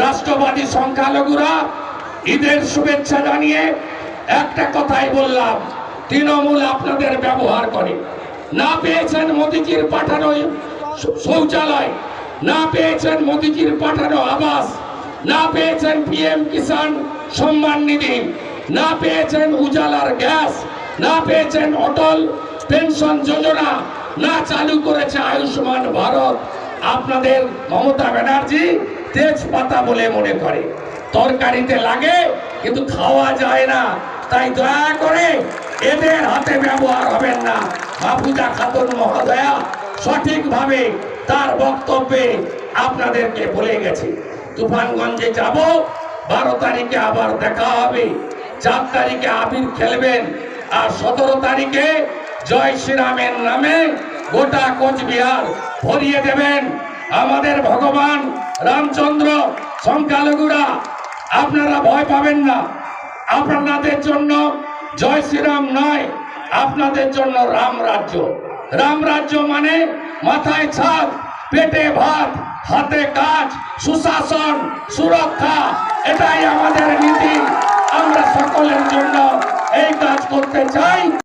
রাষ্ট্রবাদী সংখ্যালঘুরা ঈদের শুভেচ্ছা জানিয়ে একটা কথাই বললাম, তৃণমূল আপনাদের ব্যবহার করে। না পেয়েছেন মোদিজির পাঠানো শৌচালয়, না পেয়েছেন মোদিজির পাঠানো আবাস, না পেয়েছেন পিএম কিষাণ সম্মান নিধি, না পেয়েছেন উজালার গ্যাস, না পেয়েছেন অটল পেনশন যোজনা, না চালু করেছে আয়ুষ্মান ভারত। আপনাদের মমতা ব্যানার্জি তেজপাতা বলে মনে করে। তরকারিতে লাগে, কিন্তু খাওয়া যায় না। তাই দয়া করে এদের হাতে ব্যবহার হবেন না। মাহফুজা খাতুন মহোদয়া সঠিকভাবে তার বক্তব্যে আপনাদেরকে বলে গেছে। তুফানগঞ্জে যাব, বারো তারিখে আবার দেখা হবে। চার তারিখে আবির খেলবেন, আর সতেরো তারিখে জয় শ্রীরামের নামে গোটা কোচবিহার ভরিয়ে দেবেন। আমাদের ভগবান রামচন্দ্র সংখ্যালঘুরা, আপনারা ভয় পাবেন না। আপনাদের জন্য জয় শ্রীরাম নয়, আপনাদের জন্য রাম রাজ্য। রাম রাজ্য মানে মাথায় ছাদ, পেটে ভাত, হাতে কাজ, সুশাসন, সুরক্ষা, এটাই আমাদের নীতি। আমরা সকলের জন্য